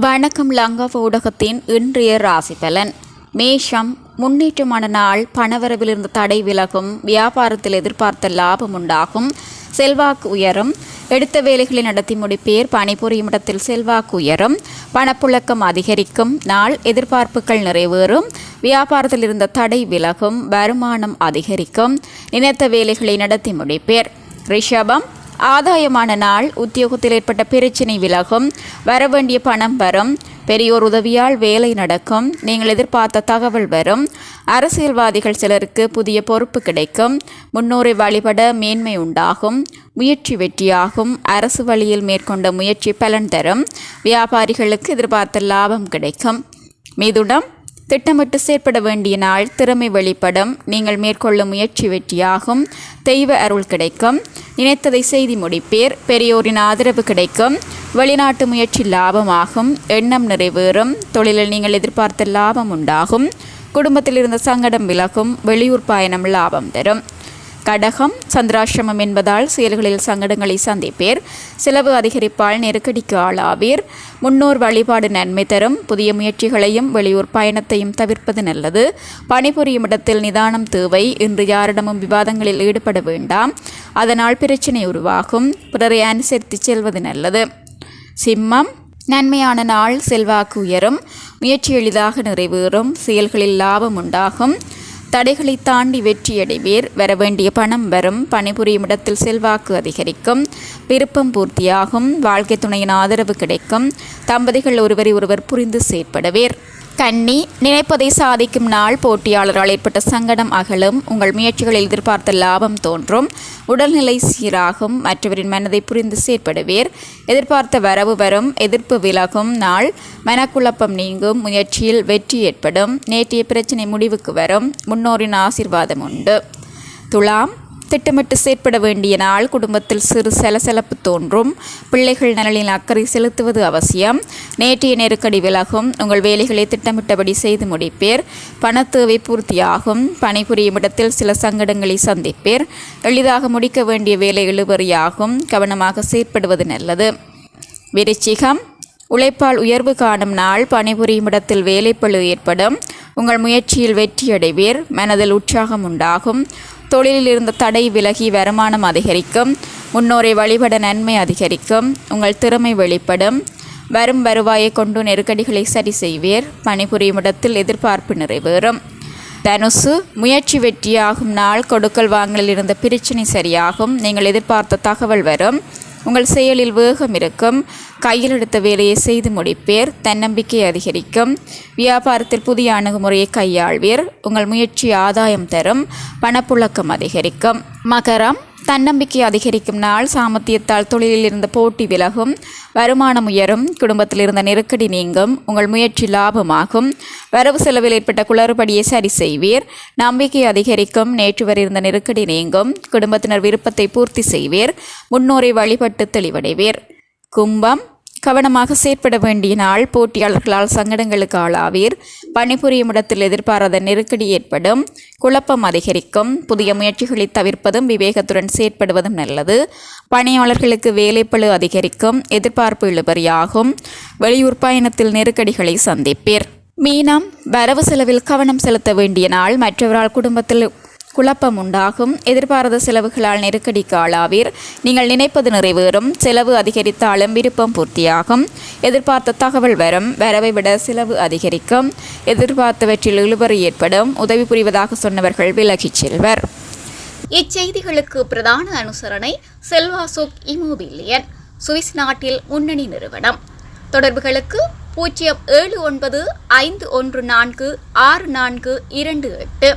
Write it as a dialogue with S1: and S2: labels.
S1: வணக்கம் லங்கா ஊடகத்தின் இன்றைய ராசி பலன். மேஷம் முன்னேற்றமான நாள் பணவரவிலிருந்து தடை விலகும் வியாபாரத்தில் எதிர்பார்த்த லாபம் உண்டாகும். செல்வாக்கு உயரும். எடுத்த வேலைகளை நடத்தி முடிப்பேர் பணிபுரியும் இடத்தில் செல்வாக்கு உயரும். பணப்புழக்கம் அதிகரிக்கும். நாள் எதிர்பார்ப்புகள் நிறைவேறும். வியாபாரத்தில் இருந்த தடை விலகும். வருமானம் அதிகரிக்கும். நினைத்த வேலைகளை நடத்தி முடிப்பேர். ரிஷபம் ஆதாயமான நாள் உத்தியோகத்தில் ஏற்பட்ட பிரச்சினை விலகும் வரவேண்டிய பணம் வரும் பெரியோர் உதவியால் வேலை நடக்கும் நீங்கள் எதிர்பார்த்த தகவல் வரும் அரசியல்வாதிகள் சிலருக்கு புதிய பொறுப்பு கிடைக்கும் முன்னோரை வழிபட மேன்மை உண்டாகும் முயற்சி வெற்றியாகும் அரசு வழியில் மேற்கொண்ட முயற்சி பலன் தரும் வியாபாரிகளுக்கு எதிர்பார்த்த லாபம் கிடைக்கும். மிதுடம் திட்டமிட்டு செயற்பட வேண்டிய நாள் திறமை வெளிப்படும். நீங்கள் மேற்கொள்ளும் முயற்சி வெற்றியாகும். தெய்வ அருள் கிடைக்கும். நினைத்ததை செய்தி முடிப்பேர். பெரியோரின் ஆதரவு கிடைக்கும். வெளிநாட்டு முயற்சி லாபமாகும். எண்ணம் நிறைவேறும். தொழிலில் நீங்கள் எதிர்பார்த்த லாபம் உண்டாகும். குடும்பத்தில் இருந்த சங்கடம் விலகும். வெளியூர் பயணம் லாபம் தரும். கடகம் சந்திராசிரமம் என்பதால் செயல்களில் சங்கடங்களை சந்திப்பேர். செலவு அதிகரிப்பால் நெருக்கடிக்கு ஆளாவீர். முன்னோர் வழிபாடு நன்மை தரும். புதிய முயற்சிகளையும் வெளியூர் பயணத்தையும் தவிர்ப்பது நல்லது. பணிபுரியும் இடத்தில் நிதானம் தேவை. இன்று யாரிடமும் விவாதங்களில் ஈடுபட வேண்டாம். அதனால் பிரச்சினை உருவாகும். பிறரை அனுசரித்து செல்வது நல்லது. சிம்மம் நன்மையான நாள் செல்வாக்கு உயரும். முயற்சி எளிதாக நிறைவேறும். செயல்களில் லாபம் உண்டாகும். தடைகளை தாண்டி வெற்றியடைவீர். வரவேண்டிய பணம் வரும். பணிபுரியும் இடத்தில் செல்வாக்கு அதிகரிக்கும். விருப்பம் பூர்த்தியாகும். வாழ்க்கை துணையின் ஆதரவு கிடைக்கும். தம்பதிகள் ஒருவரை ஒருவர் புரிந்து செயற்படுவீர். கன்னி நினைப்பதை சாதிக்கும் நாள் போட்டியாளரால் ஏற்பட்ட சங்கடம் அகலும். உங்கள் முயற்சிகளில் எதிர்பார்த்த லாபம் தோன்றும். உடல்நிலை சீராகும். மற்றவரின் மனதை புரிந்து செயற்படுவீர். எதிர்பார்த்த வரவு வரும். எதிர்ப்பு விலகும். நாள் மனக்குழப்பம் நீங்கும். முயற்சியில் வெற்றி ஏற்படும். நேற்றைய பிரச்சினை முடிவுக்கு வரும். முன்னோரின் ஆசிர்வாதம் உண்டு. துலாம் திட்டமிட்டு செயற்பட வேண்டிய நாள் குடும்பத்தில் சிறு சலசலப்பு தோன்றும். பிள்ளைகள் நலனில் அக்கறை செலுத்துவது அவசியம். நேற்றைய நெருக்கடி விலகும். உங்கள் வேலைகளை திட்டமிட்டபடி செய்து முடிப்பேர். பணத்தேவை பூர்த்தியாகும். பணிபுரியும் இடத்தில் சில சங்கடங்களை சந்திப்பேர். எளிதாக முடிக்க வேண்டிய வேலை இழுபறியாகும். கவனமாக செயற்படுவது நல்லது. விருச்சிகம். உழைப்பால் உயர்வு காணும் நாள் பணிபுரியும் இடத்தில் வேலைப்பழு ஏற்படும். உங்கள் முயற்சியில் வெற்றியடைவீர். மனதில் உற்சாகம் உண்டாகும். தொழிலில் இருந்த தடை விலகி வருமானம் அதிகரிக்கும். முன்னோரை வழிபட நன்மை அதிகரிக்கும். உங்கள் திறமை வெளிப்படும். வரும் வருவாயை கொண்டு நெருக்கடிகளை சரி செய்வீர். பணிபுரியும் இடத்தில் எதிர்பார்ப்பு நிறைவேறும். தனுசு முயற்சி வெற்றியாகும் நாள். கொடுக்கல் வாங்கலில் இருந்த பிரச்சனை சரியாகும். நீங்கள் எதிர்பார்த்த தகவல் வரும். உங்கள் செயலில் வேகம் இருக்கும். கையில் எடுத்த வேலையை செய்து முடிப்பேர். தன்னம்பிக்கை அதிகரிக்கும். வியாபாரத்தில் புதிய அணுகுமுறையை கையாள்வீர். உங்கள் முயற்சி ஆதாயம் தரும். பணப்புழக்கம் அதிகரிக்கும். மகரம் தன்னம்பிக்கை அதிகரிக்கும் நாள். சாமர்த்தியத்தால் தொழிலில் இருந்த போட்டி விலகும். வருமானம் உயரும். குடும்பத்தில் இருந்த நெருக்கடி நீங்கும். உங்கள் முயற்சி லாபமாகும். வரவு செலவில் ஏற்பட்ட குளறுபடியை சரி செய்வீர். நம்பிக்கை அதிகரிக்கும். நேற்று வரை இருந்த நெருக்கடி நீங்கும். குடும்பத்தினர் விருப்பத்தை பூர்த்தி செய்வீர். முன்னோரை வழிபட்டு தெளிவடைவீர். கும்பம் கவனமாக செயற்பட வேண்டிய நாள் போட்டியாளர்களால் சங்கடங்களுக்கு ஆளாவீர். பணிபுரியும் இடத்தில் எதிர்பாராத நெருக்கடி ஏற்படும். குழப்பம் அதிகரிக்கும். புதிய முயற்சிகளை தவிர்ப்பதும் விவேகத்துடன் செயற்படுவதும் நல்லது. பணியாளர்களுக்கு வேலைப்பழு அதிகரிக்கும். எதிர்பார்ப்பு இழுபறியாகும். வெளியூர் பயணத்தில் நெருக்கடிகளை சந்திப்பீர். மீனம் வரவு செலவில் கவனம் செலுத்த வேண்டிய நாள். மற்றவரால் குடும்பத்தில் குழப்பம் உண்டாகும் எதிர்பாராத செலவுகளால் நெருக்கடிக்கு ஆளாவீர். நீங்கள் நினைப்பது நிறைவேறும். செலவு அதிகரித்தாலும் விருப்பம் பூர்த்தியாகும். எதிர்பார்த்த தகவல் வரும். வரவை விட செலவு அதிகரிக்கும். எதிர்பார்த்தவற்றில் இழுபறி ஏற்படும். உதவி புரிவதாக சொன்னவர்கள் விலகிச் செல்வர்.
S2: இச்செய்திகளுக்கு பிரதான அனுசரணை செல்வாசுக் இமோபிலியன் சுவிஸ் நாட்டில் முன்னணி நிறுவனம். தொடர்புகளுக்கு பூஜ்ஜியம் ஏழு ஒன்பது ஐந்து ஒன்று நான்கு ஆறு நான்கு இரண்டு எட்டு.